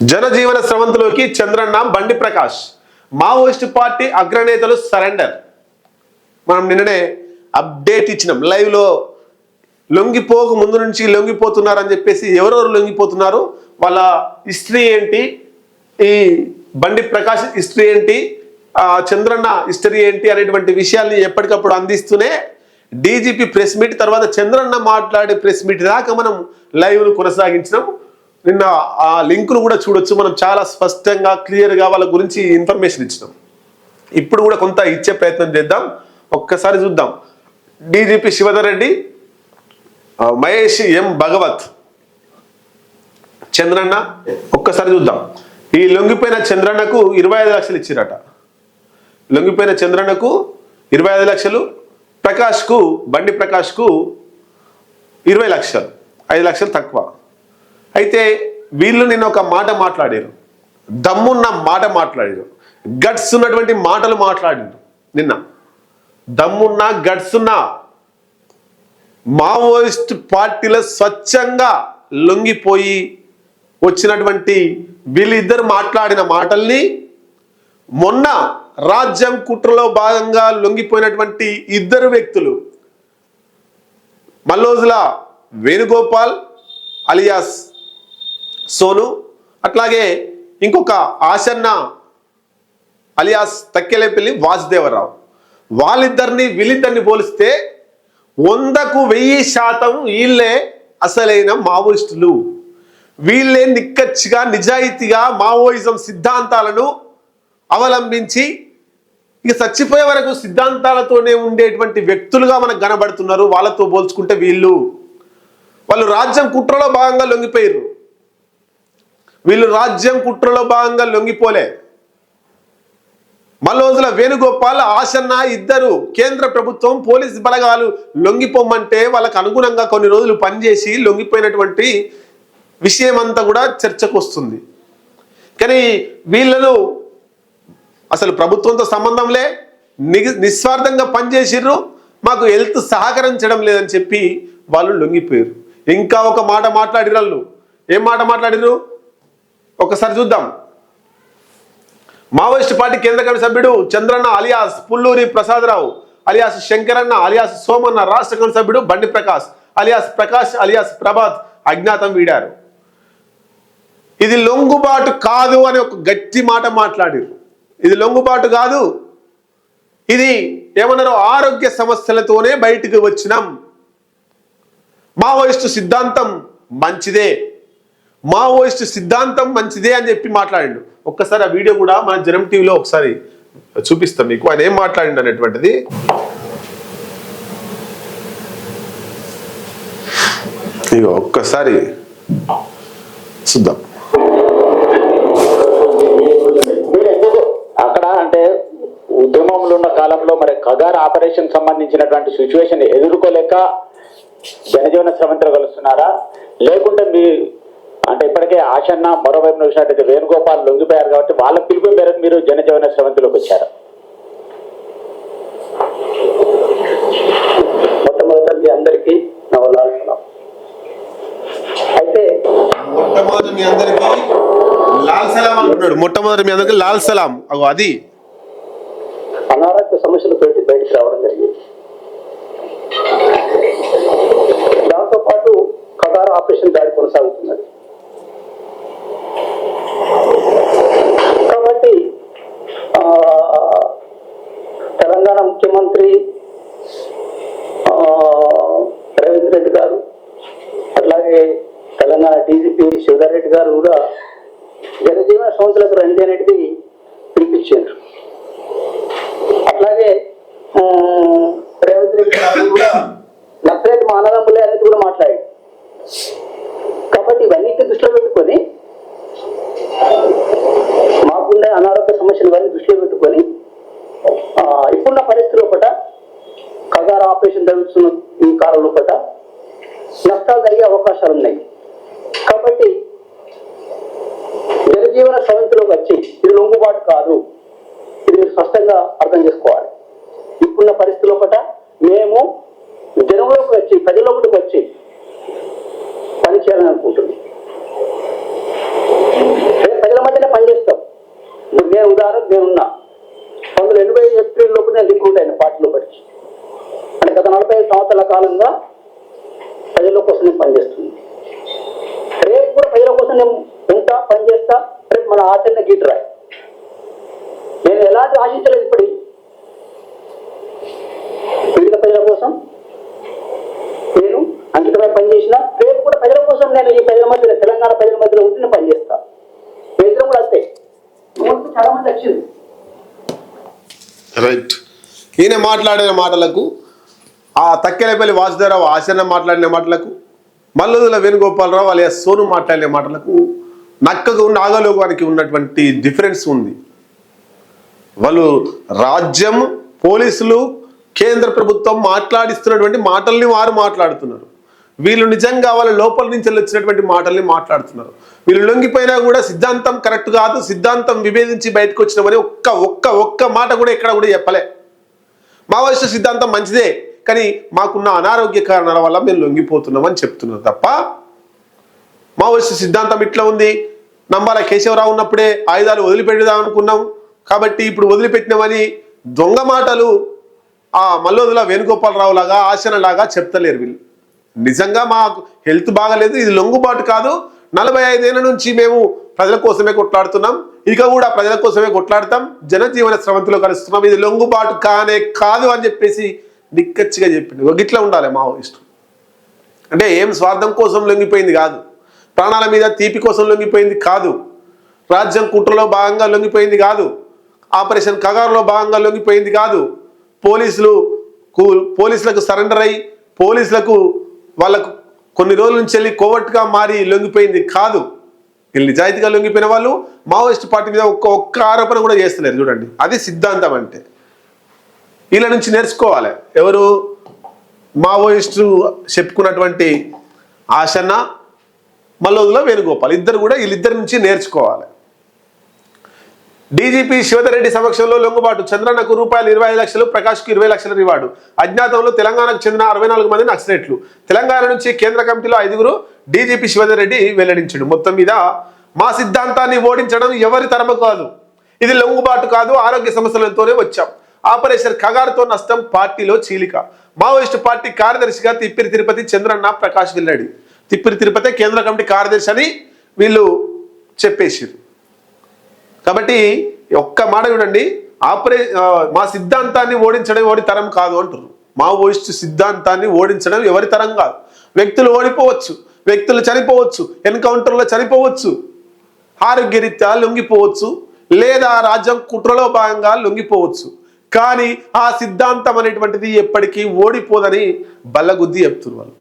జనజీవన స్రవంతిలోకి Chandranna Bandi Prakash. Maoist party అగ్రనేతలు సరెండర్. మనం నిన్ననే అప్డేట్ ఇచ్చినాం. లైవ్లో లొంగిపోక ముందు నుంచి లొంగిపోతున్నారని చెప్పేసి ఎవరెవరు లొంగిపోతున్నారు? వాళ్ళ హిస్టరీ ఏంటి? ఈ బండి ప్రకాష్ హిస్టరీ ఏంటి? చంద్రన్న హిస్టరీ ఏంటి? అనేటువంటి విషయాల్ని ఎప్పటికప్పుడు అందిస్తూనే డీజీపీ ప్రెస్ మీట్ తర్వాత చంద్రన్న మాట్లాడే ప్రెస్ మీట్ దాకా మనం లైవ్ను కొనసాగించినాం. నిన్న ఆ లింక్ను కూడా చూడొచ్చు. మనం చాలా స్పష్టంగా క్లియర్గా వాళ్ళ గురించి ఇన్ఫర్మేషన్ ఇచ్చినాం. ఇప్పుడు కూడా కొంత ఇచ్చే ప్రయత్నం చేద్దాం. ఒక్కసారి చూద్దాం. డీజీపీ శివధర్ రెడ్డి మహేష్ ఎం భగవత్ చంద్రన్న ఒక్కసారి చూద్దాం. ఈ లొంగిపోయిన చంద్రన్నకు ఇరవై ఐదు లక్షలు ఇచ్చిరట. లొంగిపోయిన చంద్రన్నకు ఇరవై ఐదు లక్షలు ప్రకాష్కు బండి ప్రకాష్కు ఇరవై లక్షలు ఐదు లక్షలు తక్కువ. అయితే వీళ్ళు నిన్న ఒక మాట మాట్లాడారు. దమ్మున్న మాట మాట్లాడారు. గట్స్ ఉన్నటువంటి మాటలు మాట్లాడారు నిన్న. దమ్మున్న గట్స్ ఉన్న మావోయిస్ట్ పార్టీలో స్వచ్ఛంగా లొంగిపోయి వచ్చినటువంటి వీళ్ళిద్దరు మాట్లాడిన మాటల్ని మొన్న రాజ్యం కుట్రలో భాగంగా లొంగిపోయినటువంటి ఇద్దరు వ్యక్తులు మల్లోజుల వేణుగోపాల్ అలియాస్ సోను అట్లాగే ఇంకొక ఆశన్న అలియాస్ తక్కెలేపల్లి వాసుదేవరావు. వాళ్ళిద్దరిని వీళ్ళిద్దరిని పోలిస్తే వందకు వెయ్యి శాతం వీళ్ళే అసలైన మావోయిస్టులు. వీళ్ళే నిక్కచ్చిగా నిజాయితీగా మావోయిజం సిద్ధాంతాలను అవలంబించి ఇక చచ్చిపోయే వరకు సిద్ధాంతాలతోనే ఉండేటువంటి వ్యక్తులుగా మనకు కనబడుతున్నారు. వాళ్ళతో పోల్చుకుంటే వీళ్ళు. వాళ్ళు రాజ్యం కుట్రలో భాగంగా లొంగిపోయారు వీళ్ళు రాజ్యం కుట్రలో భాగంగా లొంగిపోలే. మల్లోజుల వేణుగోపాల్ ఆసన్న ఇద్దరు కేంద్ర ప్రభుత్వం పోలీస్ బలగాలు లొంగిపోమంటే వాళ్ళకు అనుగుణంగా కొన్ని రోజులు పనిచేసి లొంగిపోయినటువంటి విషయం అంతా కూడా చర్చకు వస్తుంది. కానీ వీళ్ళను అసలు ప్రభుత్వంతో సంబంధంలే నిస్వార్థంగా పనిచేసిర్రు మాకు హెల్త్ సహకరించడం లేదని చెప్పి వాళ్ళు లొంగిపోయారు ఇంకా ఒక మాట మాట్లాడిరు వాళ్ళు. ఏం మాట మాట్లాడిరు ఒకసారి చూద్దాం. మావోయిస్ట్ పార్టీ కేంద్ర కమిటీ సభ్యుడు Chandranna alias Pulluri Prasadarao alias Shankaranna alias Somanna రాష్ట్ర కమిటీ సభ్యుడు బండి ప్రకాష్ అలియాస్ ప్రకాష్ అలియాస్ ప్రభాత్ అజ్ఞాతం వీడారు. ఇది లొంగుబాటు కాదు అని ఒక గట్టి మాట మాట్లాడారు. ఇది లొంగుబాటు కాదు. ఇది ఏమన్నారు ఆరోగ్య సమస్యలతోనే బయటికి వచ్చినాం. మావోయిస్టు సిద్ధాంతం మంచిదే. మావోయిస్ట్ సిద్ధాంతం మంచిదే అని చెప్పి మాట్లాడిండు. ఒక్కసారి ఆ వీడియో కూడా మన జనం టీవీలో ఒకసారి చూపిస్తాం మీకు. ఆయన ఏం మాట్లాడిండు అనేటువంటిది. ఇక ఒక్కసారి చూద్దాం. అక్కడ అంటే ఉద్యమంలో ఉన్న కాలంలో మరి కగార్ ఆపరేషన్ సంబంధించినటువంటి సిచ్యువేషన్ ఎదుర్కోలేక జనజీవన శ్రమంతో కలుస్తున్నారా? లేకుంటే మీ అంటే ఇప్పటికే ఆశన్న మరోవైపు చూసినట్టయితే వేణుగోపాల్ లొంగిపోయారు కాబట్టి వాళ్ళ పిలుపు మేరకు మీరు జనజీవన శ్రమంతిలోకి వచ్చారు. మొట్టమొదటి అందరికీ. అయితే మొట్టమొదటి మీ అందరికి లాల్ సలాం అంటున్నాడు. మొట్టమొదటి మీ అందరికి లాల్ సలాం. అగో అది. అనారోగ్య సమస్యలు పెట్టి బయటికి రావడం జరిగింది. దాంతో పాటు కగారు ఆపరేషన్ దాడి కొనసాగుతున్నది కాబట్టి ఆ, తెలంగాణ ముఖ్యమంత్రి రేవంత్ రెడ్డి గారు అట్లాగే తెలంగాణ డీజీపీ శివధర్ రెడ్డి గారు కూడా జనజీవన సంస్థలకు రండి అనేది పిలిపించారు. అట్లాగే రేవంత్ రెడ్డి గారు కూడా నక్సలైట్ మానదమ్ములే అనేది కూడా మాట్లాడాడు కాబట్టి ఇవన్నిటిని దృష్టిలో పెట్టుకొని మాకుండే అనారోగ్య సమస్యలు ఇవన్నీ దృష్టిలో పెట్టుకొని ఆ, ఇప్పుడున్న పరిస్థితుల పట కగారు ఆపరేషన్ జరుగుతున్న ఈ కాలంలో పట నష్టాలు జరిగే అవకాశాలు ఉన్నాయి. కాబట్టి జనజీవన సమితిలోకి వచ్చి ఇది లొంగుబాటు కాదు. ఇది మీరు స్పష్టంగా అర్థం చేసుకోవాలి. ఇప్పుడున్న పరిస్థితుల్లో ఒకట మేము జనంలోకి వచ్చి ప్రజలోకి వచ్చి పనిచేయాలని అనుకుంటుంది. నేనున్నా పంతొమ్మిది ఎనభై ఏప్రిల్ లోపు నేను రిక్రూట్ అయిన పార్టీలో పడి గత నలభై సంవత్సరాల కాలంగా ప్రజల కోసం నేను పనిచేస్తుంది రేపు కూడా ప్రజల కోసం నేను ఉంటా పనిచేస్తా రేపు మన ఆచరణ గీటరాయి నేను ఎలాంటి ఆశించలేదు ఇప్పటి పీడిత ప్రజల కోసం నేను అంకితమై పనిచేసిన రేపు కూడా ప్రజల కోసం నేను ఈ ప్రజల మధ్యలో తెలంగాణ ప్రజల మధ్యలో ఉండి నేను పనిచేస్తా. మీ కూడా అంతే. చాలా మంది వచ్చింది రైట్ ఈయన మాట్లాడిన మాటలకు ఆ తక్కెలపల్లి వాసుదేవరావు ఆచరణ మాట్లాడిన మాటలకు మల్లుదుల వేణుగోపాలరావు అలియా సోను మాట్లాడిన మాటలకు నక్కకు నాగలోకానికి ఉన్నటువంటి డిఫరెన్స్ ఉంది. వాళ్ళు రాజ్యం పోలీసులు కేంద్ర ప్రభుత్వం మాట్లాడిస్తున్నటువంటి మాటల్ని వారు మాట్లాడుతున్నారు. వీళ్ళు నిజంగా వాళ్ళ లోపల నుంచి వచ్చినటువంటి మాటల్ని మాట్లాడుతున్నారు. వీళ్ళు లొంగిపోయినా కూడా సిద్ధాంతం కరెక్ట్ కాదు సిద్ధాంతం విభేదించి బయటకు వచ్చినామని ఒక్క ఒక్క ఒక్క మాట కూడా ఎక్కడ కూడా చెప్పలే. మావోయిస్టు సిద్ధాంతం మంచిదే కానీ మాకున్న అనారోగ్య కారణాల వల్ల మేము లొంగిపోతున్నామని చెప్తున్నారు తప్ప మావోయిస్టు సిద్ధాంతం ఇట్లా ఉంది. నంబాల కేశవరావు ఉన్నప్పుడే ఆయుధాలు వదిలిపెడదాం అనుకున్నాం. కాబట్టి ఇప్పుడు వదిలిపెట్టినామని దొంగ మాటలు ఆ మల్లోదుల వేణుగోపాలరావు లాగా ఆశనలాగా చెప్తలేరు వీళ్ళు. నిజంగా మాకు హెల్త్ బాగలేదు ఇది లొంగుబాటు కాదు. నలభై ఐదేళ్ళ నుంచి మేము ప్రజల కోసమే కొట్లాడుతున్నాం. ఇక కూడా ప్రజల కోసమే కొట్లాడతాం. జనజీవన స్రవంతిలో కలుస్తున్నాం. ఇది లొంగుబాటు కానే కాదు అని చెప్పేసి నిక్కచ్చిగా చెప్పింది ఒక ఉండాలి మావోయిస్టు. అంటే ఏం స్వార్థం కోసం లొంగిపోయింది కాదు. ప్రాణాల మీద తీపి కోసం లొంగిపోయింది కాదు. రాజ్యం కుట్రలో భాగంగా లొంగిపోయింది కాదు. ఆపరేషన్ కగారులో భాగంగా లొంగిపోయింది కాదు. పోలీసులు పోలీసులకు సరెండర్ అయి పోలీసులకు వాళ్ళకు కొన్ని రోజుల నుంచి వెళ్ళి కోవట్టుగా మారి లొంగిపోయింది కాదు. వీళ్ళు నిజాయితీగా లొంగిపోయిన వాళ్ళు మావోయిస్ట్ పార్టీ మీద ఒక్క ఒక్క ఆరోపణ కూడా చేస్తలేరు చూడండి. అది సిద్ధాంతం అంటే. వీళ్ళ నుంచి నేర్చుకోవాలి. ఎవరు మావోయిస్టు చెప్పుకున్నటువంటి ఆశన్న మల్లోదుల వేణుగోపాల్ ఇద్దరు కూడా వీళ్ళిద్దరి నుంచి నేర్చుకోవాలి. డీజీపీ శివధరెడ్డి సమక్షంలో లొంగుబాటు. చంద్రన్నకు రూపాయలు ఇరవై ఐదు లక్షలు ప్రకాష్కు ఇరవై లక్షల రివార్డు. అజ్ఞాతంలో తెలంగాణకు చెందిన అరవై నాలుగు మంది నక్సలెట్లు తెలంగాణ నుంచి కేంద్ర కమిటీలో ఐదుగురు డీజీపీ శివధరెడ్డి వెల్లడించాడు. మొత్తం మీద మా సిద్ధాంతాన్ని ఓడించడం ఎవరి తరమ కాదు. ఇది లొంగుబాటు కాదు ఆరోగ్య సమస్యలతోనే వచ్చాం. ఆపరేషన్ కగారుతో నష్టం పార్టీలో చీలిక. మావోయిస్టు పార్టీ కార్యదర్శిగా తిప్పిరి తిరుపతి చంద్రన్న ప్రకాష్ వెళ్ళాడు తిప్పిరి తిరుపతి కేంద్ర కమిటీ కార్యదర్శి అని వీళ్ళు చెప్పేసారు కాబట్టి ఒక్క మాట చూడండి. ఆపరే మా సిద్ధాంతాన్ని ఓడించడం ఎవరి తరం కాదు అంటారు మావోయిస్టు సిద్ధాంతాన్ని ఓడించడం ఎవరి తరం కాదు. వ్యక్తులు ఓడిపోవచ్చు. వ్యక్తులు చనిపోవచ్చు. ఎన్కౌంటర్లో చనిపోవచ్చు. ఆరోగ్యరీత్యా లొంగిపోవచ్చు. లేదా రాజ్యం కుట్రలో భాగంగా లొంగిపోవచ్చు. కానీ ఆ సిద్ధాంతం అనేటువంటిది ఎప్పటికీ ఓడిపోదని బల్లగుద్ది చెప్తున్నారు వాళ్ళు.